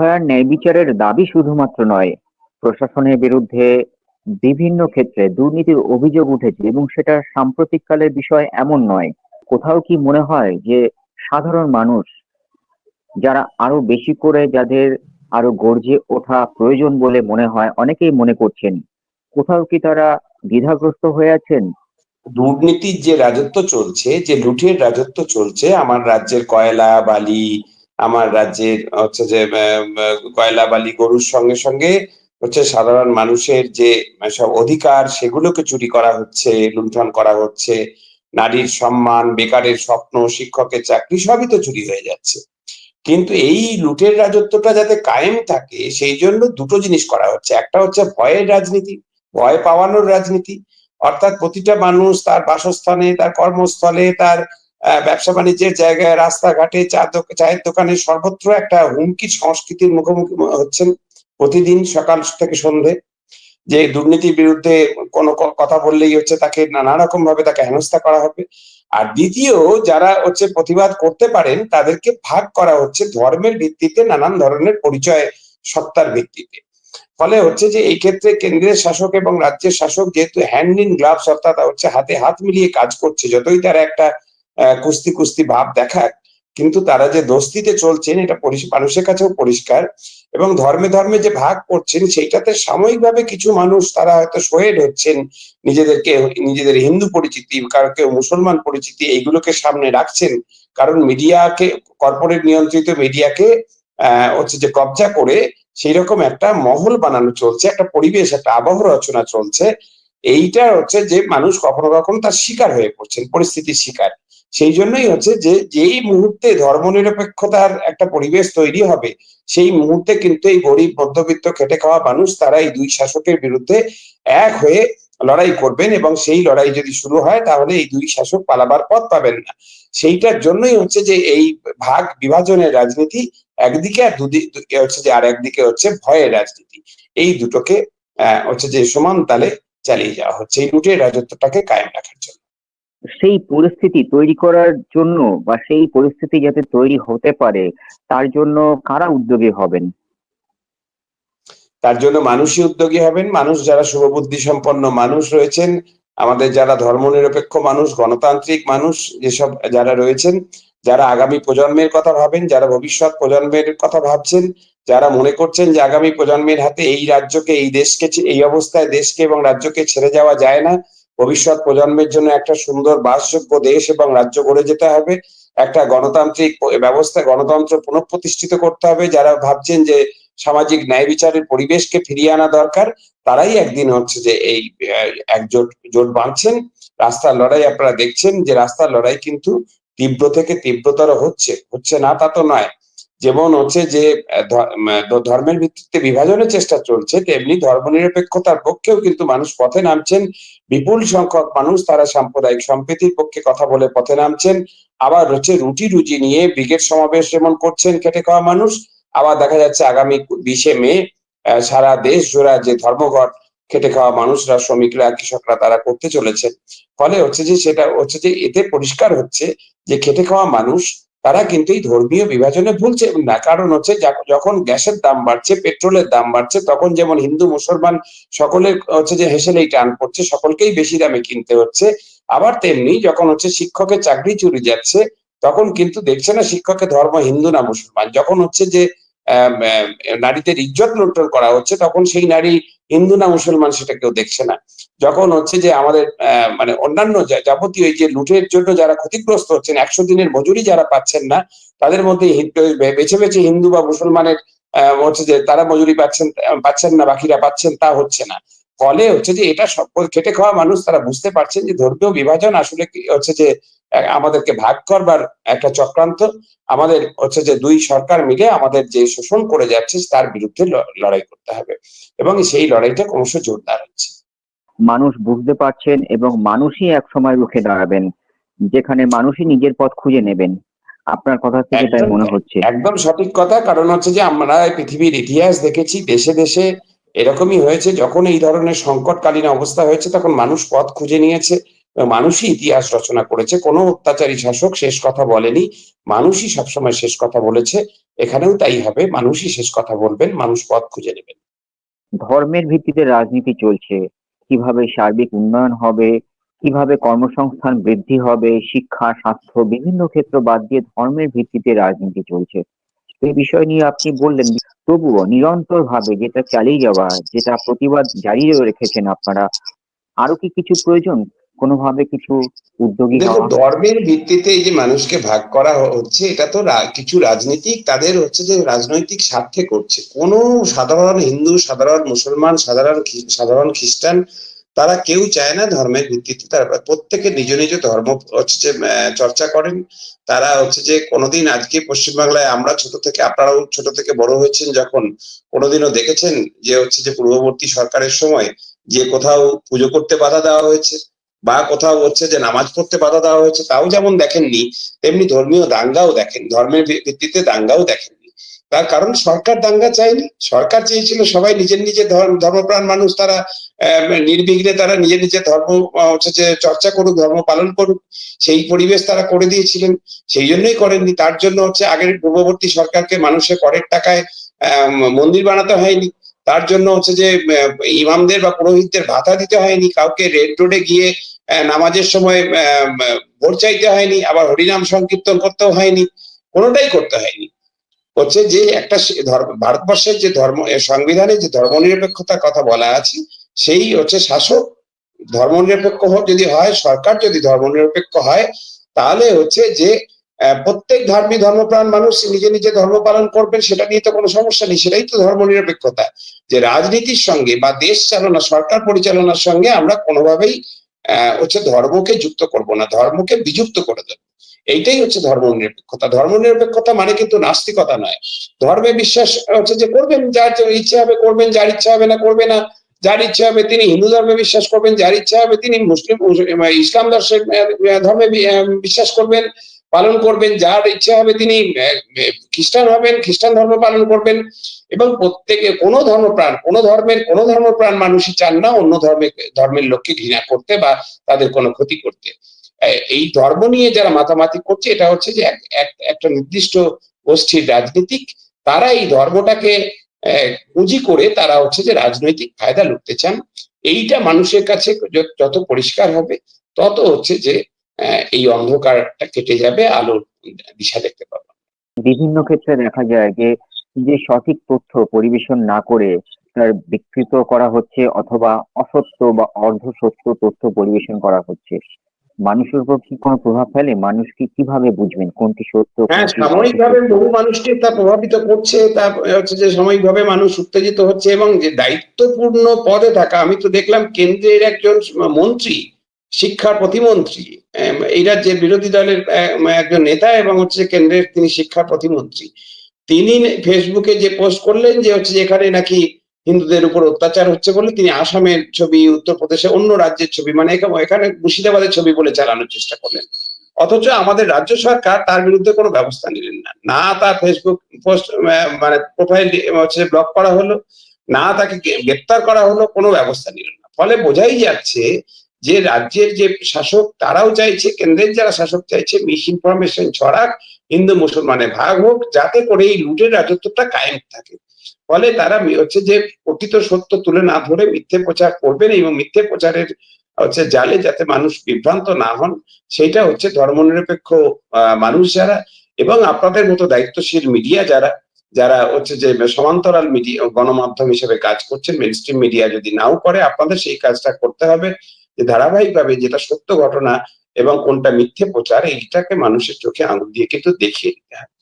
নির্ভয়ার ন্যায় বিচারের দাবি শুধুমাত্র নয়, প্রশাসনের বিরুদ্ধে বিভিন্ন ক্ষেত্রে দুর্নীতির অভিযোগ উঠেছে এবং সেটা সাম্প্রতিককালের বিষয় এমন নয়। কোথাও কি মনে হয় যে সাধারণ মানুষ যারা আরও বেশি করে যাদের আরও গর্জে ওঠা প্রয়োজন বলে মনে হয়, অনেকেই মনে করছেন, কোথাও কি তারা দ্বিধাগ্রস্ত হয়ে আছেন? দুর্নীতির যে রাজত্ব চলছে, যে লুঠের রাজত্ব চলছে, আমার রাজ্যের কয়লা, বালি আমার রাজ্যের হচ্ছে যে কয়লা, বালি, গরুর সঙ্গে সঙ্গে হচ্ছে সাধারণ মানুষের যে সব অধিকার সেগুলোকে চুরি করা হচ্ছে, লুণ্ঠন করা হচ্ছে। নারীর সম্মান, বেকারের স্বপ্ন, শিক্ষকের চাকরি সবই তো চুরি হয়ে যাচ্ছে। কিন্তু এই লুটের রাজত্বটা যাতে কায়েম থাকে, সেই জন্য দুটো জিনিস করা হচ্ছে। একটা হচ্ছে ভয়ের রাজনীতি, ভয় পাওয়ানোর রাজনীতি। অর্থাৎ প্রতিটা মানুষ তার বাসস্থানে, তার কর্মস্থলে, তার ব্যবসা বাণিজ্যের জায়গায়, রাস্তাঘাটে, চা চায়ের দোকানে সর্বত্র একটা হুমকি সংস্কৃতির মুখোমুখি হচ্ছেন প্রতিদিন সকাল থেকে সন্ধে। যে দুর্নীতির বিরুদ্ধে কোনো কথা বললেই হচ্ছে তাকে নানা রকম ভাবে তাকে হেনস্থা করা হবে। আর দ্বিতীয়, যারা হচ্ছে প্রতিবাদ করতে পারেন, তাদেরকে ভাগ করা হচ্ছে ধর্মের ভিত্তিতে নানান ধরনের পরিচয় সত্তার ভিত্তিতে। ফলে হচ্ছে যে এই ক্ষেত্রে কেন্দ্রের শাসক এবং রাজ্যের শাসক যেহেতু হ্যান্ড ইন গ্লাভস অর্থাৎ হচ্ছে হাতে হাত মিলিয়ে কাজ করছে, যতই তারা একটা কুস্তি কুস্তি ভাব দেখাক কিন্তু তারা যে দোস্তিতে চলছেন, এটা মানুষের কাছেও পরিষ্কার এবং ধর্মে ধর্মে যে ভাগ করছেন, সেইটাতে সাময়িকভাবে কিছু মানুষ তারা হয়তো শোয়েড হচ্ছেন নিজেদেরকে, নিজেদের হিন্দু পরিচিতি কারও কেউ মুসলমান পরিচিতি, এইগুলোকে সামনে রাখছেন। কারণ মিডিয়াকে, কর্পোরেট নিয়ন্ত্রিত মিডিয়াকে হচ্ছে যে কবজা করে সেই রকম একটা মহল বানানো চলছে, একটা পরিবেশ, একটা আবহ রচনা চলছে। এইটা হচ্ছে যে মানুষ কখনো কখনো তার শিকার হয়ে পড়ছেন, পরিস্থিতির শিকার। সেই জন্যই হচ্ছে যে, যেই মুহূর্তে ধর্মনিরপেক্ষতার একটা পরিবেশ তৈরি হবে, সেই মুহূর্তে কিন্তু এই গরিব, মধ্যবিত্ত, খেটে খাওয়া মানুষ তারা এই দুই শাসকের বিরুদ্ধে এক হয়ে লড়াই করবেন এবং সেই লড়াই যদি শুরু হয়, তাহলে এই দুই শাসক পালাবার পথ পাবেন না। সেইটার জন্যই হচ্ছে যে, এই ভাগ বিভাজনের রাজনীতি একদিকে আর দুদিকে হচ্ছে যে আর একদিকে হচ্ছে ভয়ের রাজনীতি। এই দুটোকে হচ্ছে যে, সমান তালে চালিয়ে যাওয়া হচ্ছে। এই লুটের রাজত্বটাকে কায়েম রাখার জন্য। সেই পরিস্থিতি তৈরি করার জন্য বা সেই পরিস্থিতি যাতে তৈরি হতে পারে, তার জন্য কারা উদ্যোগী হবেন? তার জন্য মানুষই উদ্যোগী হবেন। মানুষ যারা শুভবুদ্ধি সম্পন্ন মানুষ রয়েছেন, আমাদের যারা ধর্মনিরপেক্ষ মানুষ, গণতান্ত্রিক মানুষ যেসব যারা রয়েছেন, যারা আগামী প্রজন্মের কথা ভাবেন, যারা ভবিষ্যৎ প্রজন্মের কথা ভাবছেন, যারা মনে করছেন যে আগামী প্রজন্মের হাতে এই রাজ্যকে, এই দেশকে, এই অবস্থায় দেশকে এবং রাজ্যকে ছেড়ে যাওয়া যায় না ভবিষ্যৎ প্রজন্মের জন্য একটা সুন্দর বাসযোগ্য দেশ এবং রাজ্য গড়ে যেতে হবে। একটা গণতান্ত্রিক ব্যবস্থা, গণতন্ত্র পুনঃপ্রতিষ্ঠিত করতে হবে। যারা ভাবছেন যে সামাজিক ন্যায় বিচারের পরিবেশকে ফিরিয়ে আনা দরকার, তারাই একদিন হচ্ছে যে এই একজোট, জোট বাঁধছেন। রাস্তার লড়াই আপনারা দেখছেন যে রাস্তার লড়াই কিন্তু তীব্র থেকে তীব্রতর হচ্ছে। হচ্ছে না তা তো নয়। যেমন হচ্ছে যে ধর্মের ভিত্তিতে বিভাজনের চেষ্টা চলছে, তেমনি ধর্মনিরপেক্ষতার পক্ষেও কিন্তু মানুষ পথে নামছেন। বিপুল সংখ্যক মানুষ তারা সাম্প্রদায়িক সম্প্রীতির পক্ষে কথা বলে পথে নামছেন। আবার হচ্ছে রুটি রুজি নিয়ে ব্রিগেড সমাবেশ যেমন করছেন খেটে খাওয়া মানুষ, আবার দেখা যাচ্ছে আগামী বিশে মে সারা দেশ জোড়া যে ধর্মঘট, খেটে খাওয়া মানুষরা, শ্রমিকরা, কৃষকরা তারা করতে চলেছেন ফলে হচ্ছে যে সেটা হচ্ছে যে এতে পরিষ্কার হচ্ছে যে খেটে খাওয়া মানুষ তারা কিন্তু এই ধর্মীয় বিভাজনে ভুলছে না, কারণ হচ্ছে যখন গ্যাসের দাম বাড়ছে, পেট্রোলের দাম বাড়ছে, তখন যেমন হিন্দু, মুসলমান সকলের হচ্ছে যে হেসেলেই টান পড়ছে, সকলকেই বেশি দামে কিনতে হচ্ছে। আবার তেমনি যখন হচ্ছে শিক্ষকের চাকরি চুরি যাচ্ছে, তখন কিন্তু দেখছে না শিক্ষকের ধর্ম হিন্দু না মুসলমান। যখন হচ্ছে যে নারীদের ইজ্জত লুণ্ঠন করা হচ্ছে, তখন সেই নারী হিন্দু না মুসলমান সেটা কেউ দেখছে না। যখন হচ্ছে যে আমাদের মানে অন্যান্য যাবতীয় এই যে লুটের জন্য যারা ক্ষতিগ্রস্ত হচ্ছেন, একশো দিনের মজুরি যারা পাচ্ছেন না, তাদের মধ্যে বেছে বেছে হিন্দু বা মুসলমানের হচ্ছে যে তারা মজুরি পাচ্ছেন পাচ্ছেন না, বাকিরা পাচ্ছেন তা হচ্ছে না। ফলে হচ্ছে যে এটা সকল খেটে খাওয়া মানুষ, তারা বুঝতে পারছেন যে ধর্মীয় বিভাজন আসলে হচ্ছে যে আমাদেরকে ভাগ করবার একটা চক্রান্ত। আমাদের হচ্ছে যে দুই সরকার মিলে আমাদের যে শোষণ করে যাচ্ছে তার বিরুদ্ধে লড়াই করতে হবে। এবং সেই লড়াইটা ক্রমশ জোরদার হচ্ছে। মানুষ বুঝতে পারছেন এবং মানুষই এক সময় রুখে দাঁড়াবেন যেখানে মানুষই নিজের পথ খুঁজে নেবেন। আপনার কথা থেকে তাই মনে হচ্ছে। একদম সঠিক কথা কারণ হচ্ছে যে আমরা পৃথিবীর ইতিহাস দেখেছি দেশে দেশে এরকমই হয়েছে যখন এই ধরনের সংকটকালীন অবস্থা হয়েছে তখন মানুষ পথ খুঁজে নিয়েছে। মানুষই ইতিহাস রচনা করেছে, কোনো অত্যাচারী শাসক শেষ কথা বলেনি, মানুষই সবসময় শেষ কথা বলেছে, এখানেও তাই হবে, মানুষই শেষ কথা বলবেন, মানুষ পথ খুঁজে নেবেন। ধর্মের ভিত্তিতে রাজনীতি চলছে, কীভাবে সার্বিক উন্নয়ন হবে, কীভাবে কর্মসংস্থান বৃদ্ধি হবে, শিক্ষা, স্বাস্থ্য, বিভিন্ন ক্ষেত্র বাদ দিয়ে ধর্মের ভিত্তিতে রাজনীতি চলছে। এই বিষয় নিয়ে আপনি বললেন, তবুও নিরন্তর ভাবে যেটা চালিয়ে যাওয়া, যেটা প্রতিবাদ জারি রেখেছেন আপনারা, আরও কি কিছু প্রয়োজন? কোনোভাবে কিছু উদ্যোগী ধর্মের ভিত্তিতে এই যে মানুষকে ভাগ করা হচ্ছে এটা তো কিছু রাজনীতিক তাদের হচ্ছে যে রাজনৈতিক স্বার্থে করছে। কোনো সাধারণ হিন্দু সাধারণ মুসলমান সাধারণ সাধারণ খ্রিস্টান তারা কেউ চায় না ধর্মের ভিত্তিতে তারা প্রত্যেকে নিজ নিজ ধর্ম হচ্ছে যে চর্চা করেন। তারা হচ্ছে যে কোনোদিন আজকে পশ্চিমবাংলায় আমরা ছোট থেকে আপনারাও ছোট থেকে বড় হয়েছেন যখন কোনোদিনও দেখেছেন যে হচ্ছে যে পূর্ববর্তী সরকারের সময় যে কোথাও পুজো করতে বাধা দেওয়া হয়েছে। বা কোথাও হচ্ছে যে নামাজ পড়তে বাধা দেওয়া হয়েছে, তাও যেমন দেখেননি, তেমনি ধর্মীয় দাঙ্গাও দেখেন, ধর্মের ভিত্তিতে দাঙ্গাও দেখেননি। তার কারণ সরকার দাঙ্গা চায়নি, সরকার চেয়েছিল সবাই নিজের নিজের ধর্ম, ধর্মপ্রাণ মানুষ তারা নির্বিঘ্নে তারা নিজের নিজের ধর্ম হচ্ছে যে চর্চা করুক, ধর্ম পালন করুক, সেই পরিবেশ তারা করে দিয়েছিলেন, সেই জন্যই করেননি। তার জন্য হচ্ছে আগের পূর্ববর্তী সরকারকে মানুষের করের টাকায় মন্দির বানাতে হয়নি। তার জন্য হচ্ছে যে ইমামদের বা পুরোহিতদের ভাতা দিতে হয়নি, কাউকে রেড রোডে গিয়ে নামাজের সময় ভোট চাইতে হয়নি, আবার হরিনাম সংকীর্তন করতেও হয়নি, কোনোটাই করতে হয়নি। হচ্ছে যে একটা ধর্ম- ভারতবর্ষের যে ধর্ম সংবিধানে যে ধর্মনিরপেক্ষতার কথা বলা আছে, সেই হচ্ছে শাসক ধর্মনিরপেক্ষ হোক যদি হয়, সরকার যদি ধর্মনিরপেক্ষ হয়, তাহলে হচ্ছে যে প্রত্যেক ধর্মী ধর্মপ্রাণ মানুষ নিজে নিজে ধর্ম পালন করবেন, সেটা নিয়ে তো কোনো সমস্যা নেই, সেটাই তো ধর্ম নিরপেক্ষতা যে রাজনীতির সঙ্গে বা দেশ চালনা সরকার পরিচালনার সঙ্গে আমরা কোনোভাবেই হচ্ছে ধর্মকে যুক্ত করব না, ধর্মকে বিযুক্ত করে দেবো। এইটাই হচ্ছে ধর্ম নিরপেক্ষতা ধর্ম নিরপেক্ষতা মানে কিন্তু নাস্তিকতা নয়। ধর্মে বিশ্বাস হচ্ছে যে করবেন যার ইচ্ছে হবে, করবেন, যার ইচ্ছা হবে না, করবে না। যার ইচ্ছা হবে তিনি হিন্দু ধর্মে বিশ্বাস করবেন, যার ইচ্ছা হবে তিনি মুসলিম ইসলাম দর্শন ধর্মে বিশ্বাস করবেন। পালন করবেন, যার ইচ্ছা হবে তিনি খ্রিস্টান হবেন, খ্রিস্টান ধর্ম পালন করবেন এবং প্রত্যেকে কোনো ধর্মপ্রাণ, কোনো ধর্মের, কোনো ধর্মপ্রাণ মানুষই চান না অন্য ধর্মের ধর্মের লোককে ঘৃণা করতে বা তাদের কোনো ক্ষতি করতে। এই ধর্ম নিয়ে যারা মাতামাতি করছে, এটা হচ্ছে যে এক- এক- একটা নির্দিষ্ট গোষ্ঠীর রাজনীতিক, তারা এই ধর্মটাকে পুঁজি করে তারা হচ্ছে যে রাজনৈতিক ফায়দা লুটতে চান। এইটা মানুষের কাছে যত পরিষ্কার হবে, তত হচ্ছে যে এই অন্ধকারটা কেটে যাবে আলোর দিশা দেখতে পাবো। বিভিন্ন ক্ষেত্রে দেখা যায় যে যে সঠিক তথ্য পরিবেশন না করে তার বিকৃত করা হচ্ছে অথবা অসত্য বা অর্ধ সত্য তথ্য পরিবেশন করা হচ্ছে। মানুষের উপর কি কোনো প্রভাব ফেলে? মানুষ কি কীভাবে বুঝবেন কোনটি সত্য হ্যাঁ সাময়িকভাবে বহু মানুষকে তা প্রভাবিত করছে তা হচ্ছে যে সাময়িকভাবে মানুষ উত্তেজিত হচ্ছে এবং যে দায়িত্বপূর্ণ পদে থাকা আমি তো দেখলাম কেন্দ্রের একজন মন্ত্রী শিক্ষা প্রতিমন্ত্রী আম, এই রাজ্যের বিরোধী দলের আম, একজন নেতা এবং হচ্ছে কেন্দ্রের তিনি শিক্ষা প্রতিমন্ত্রী। তিনি ফেসবুকে যে পোস্ট করলেন যে হচ্ছে এখানে নাকি হিন্দুদের উপর অত্যাচার হচ্ছে বলে তিনি আসামের ছবি উত্তরপ্রদেশে অন্য রাজ্যের ছবি মানে এখানে- মুর্শিদাবাদের ছবি বলে চালানোর চেষ্টা করলেন। অথচ আমাদের রাজ্য সরকার তার বিরুদ্ধে কোনো ব্যবস্থা নিলেন না। না তার ফেসবুক পোস্ট মানে প্রোফাইল হচ্ছে ব্লক করা হলো না তাকে গ্রে- গ্রেপ্তার করা হলো কোনো ব্যবস্থা নিলেন না। ফলে বোঝাই যাচ্ছে যে রাজ্যের যে শাসক, তারাও চাইছে, কেন্দ্রের যারা শাসক চাইছে মিস ইনফরমেশন ছড়াক, হিন্দু মুসলমানে ভাগ হোক, যাতে করে এই লুটের রাজত্বটা কায়েম থাকে। ফলে তারা হচ্ছে যে প্রকৃত সত্য তুলে না ধরে মিথ্যে প্রচার করবেন এবং মিথ্যে প্রচারের, হচ্ছে জালে যাতে মানুষ বিভ্রান্ত না হন সেটা হচ্ছে ধর্মনিরপেক্ষ মানুষ যারা এবং আপনাদের মতো দায়িত্বশীল মিডিয়া যারা যারা হচ্ছে যে সমান্তরাল মিডিয়া, গণমাধ্যম হিসেবে কাজ করছেন মেন মিডিয়া যদি নাও করে, আপনাদের সেই কাজটা করতে হবে। যে ধারাবাহিকভাবে যেটা সত্য ঘটনা এবং কোনটা মিথ্যে প্রচার, এইটাকে মানুষের চোখে আঙুল দিয়ে কিন্তু দেখিয়ে দিতে হবে